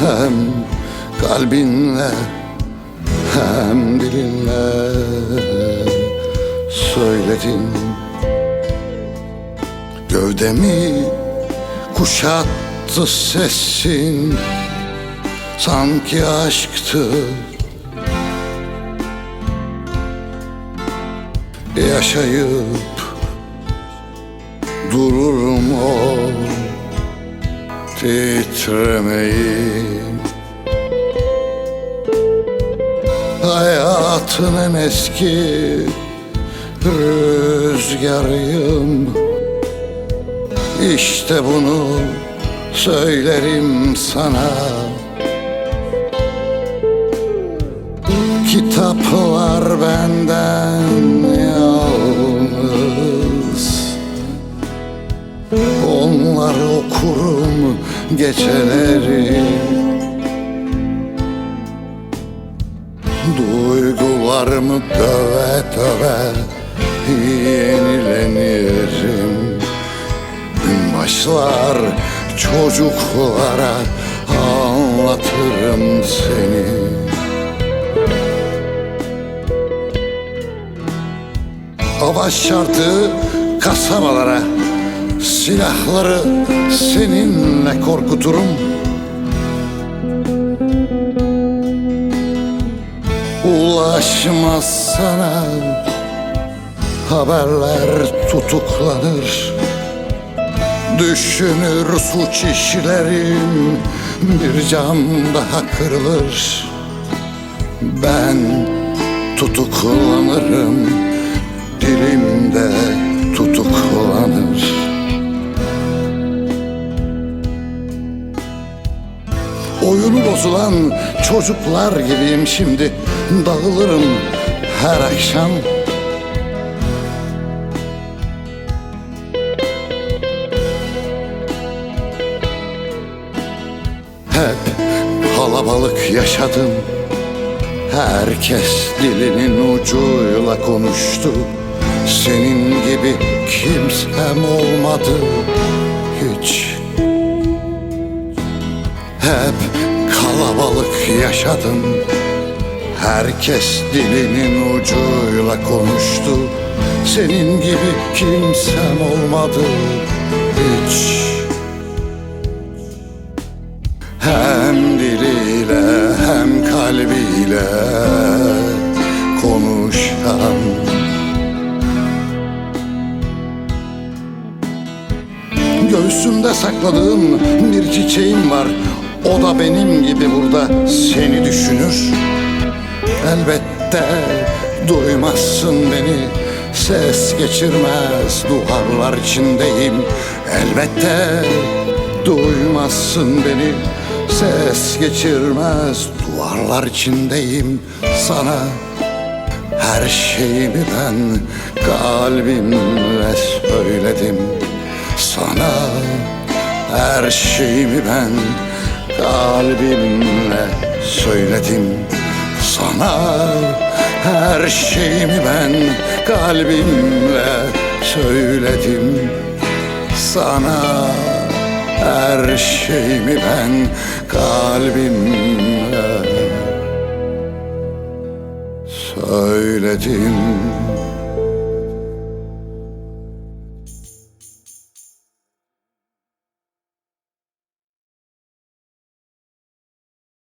Hem kalbinle hem dilinle söyledin. Gövdemi kuşattı sesin Sanki aşktı. Yaşayıp dururum o titremeyi Hayatın en eski rüzgarıyım. İşte bunu söylerim sana. Kitaplar benden geceleri Duygularımı döve döve yenilenirim. Gün başlar çocuklara anlatırım seni. Hava şartı kasabalara Silahları seninle korkuturum. Ulaşmaz sana Haberler tutuklanır. Düşünür suç işlerim Bir cam daha kırılır. Ben tutuklanırım Dilimde bozulan çocuklar gibiyim şimdi. Dağılırım her akşam. Hep kalabalık yaşadım. Herkes dilinin ucuyla konuştu. Senin gibi kimsem olmadı. Hiç. Hep kalabalık yaşadım. Herkes dilinin ucuyla konuştu. Senin gibi kimsem olmadı hiç. Hem diliyle hem kalbiyle konuşan. Göğsümde sakladığım bir çiçeğim var O da benim gibi burada seni düşünür. Elbette duymazsın beni. Ses geçirmez duvarlar içindeyim. Elbette duymazsın beni. Ses geçirmez duvarlar içindeyim. Sana her şeyimi ben kalbimle söyledim. Sana her şeyimi ben kalbimle söyledim Sana her şeyimi ben. Kalbimle söyledim Sana her şeyimi ben. Kalbimle söyledim